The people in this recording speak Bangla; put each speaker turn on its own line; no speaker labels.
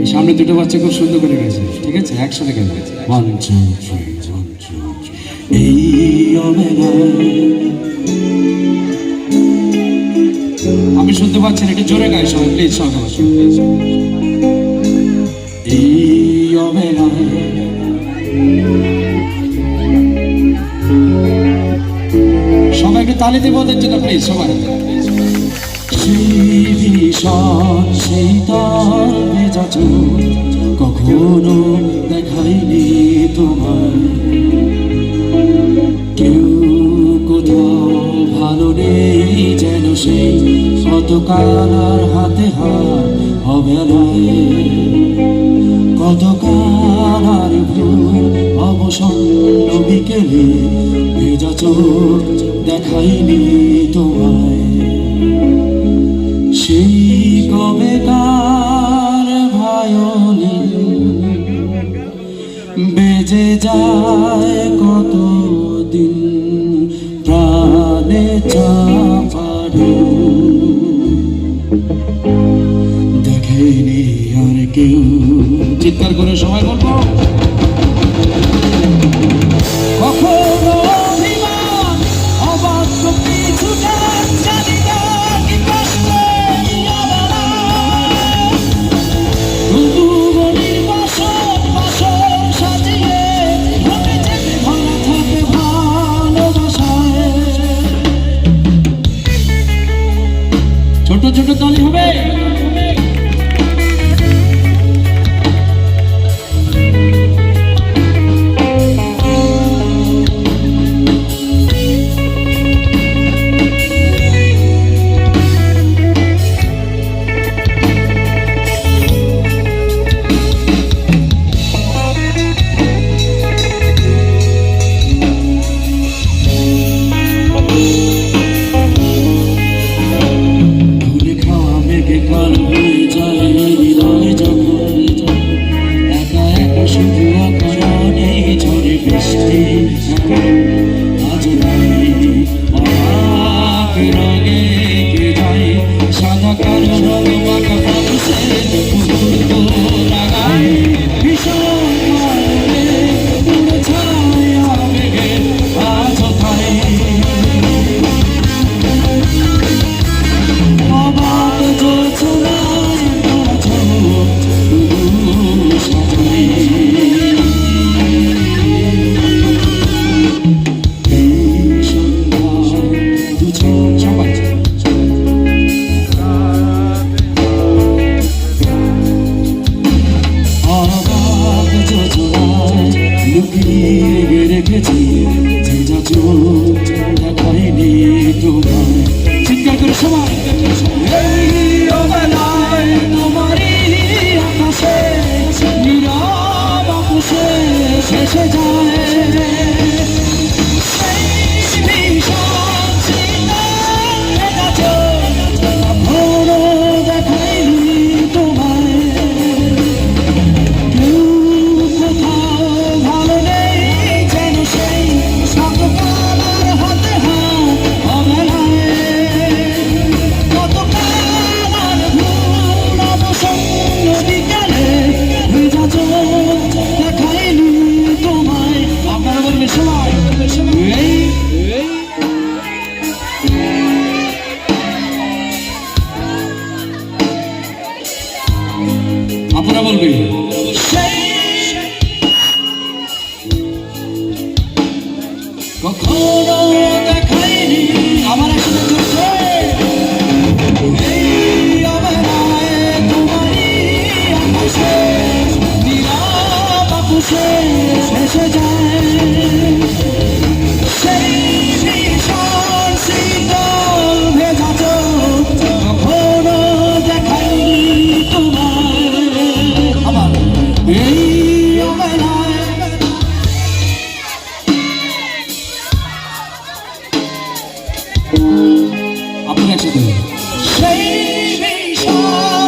এই সামনে দুটো বাচ্চা খুব সুন্দর করে গেছে, ঠিক আছে? একসাথে গান গেছে আমি শুনতে পাচ্ছেন এটা জোরে গাই সবাই প্লিজ সবাই এই সবাইকে তালি দিব ওদের জন্য প্লিজ সবাই। সব সেই কখনো দেখাইনি তোমার। কেউ কোথাও ভালো নেই যেন সেই হাতে হাত অবেলায় কতকাল ভুল অবসন্ন বিকেলে ভেজা দেখাইনি তোমার। কার ভায়নি বেজে যায় কত দিন প্রাণে চা Come on. Hallelujah. 谁悲伤？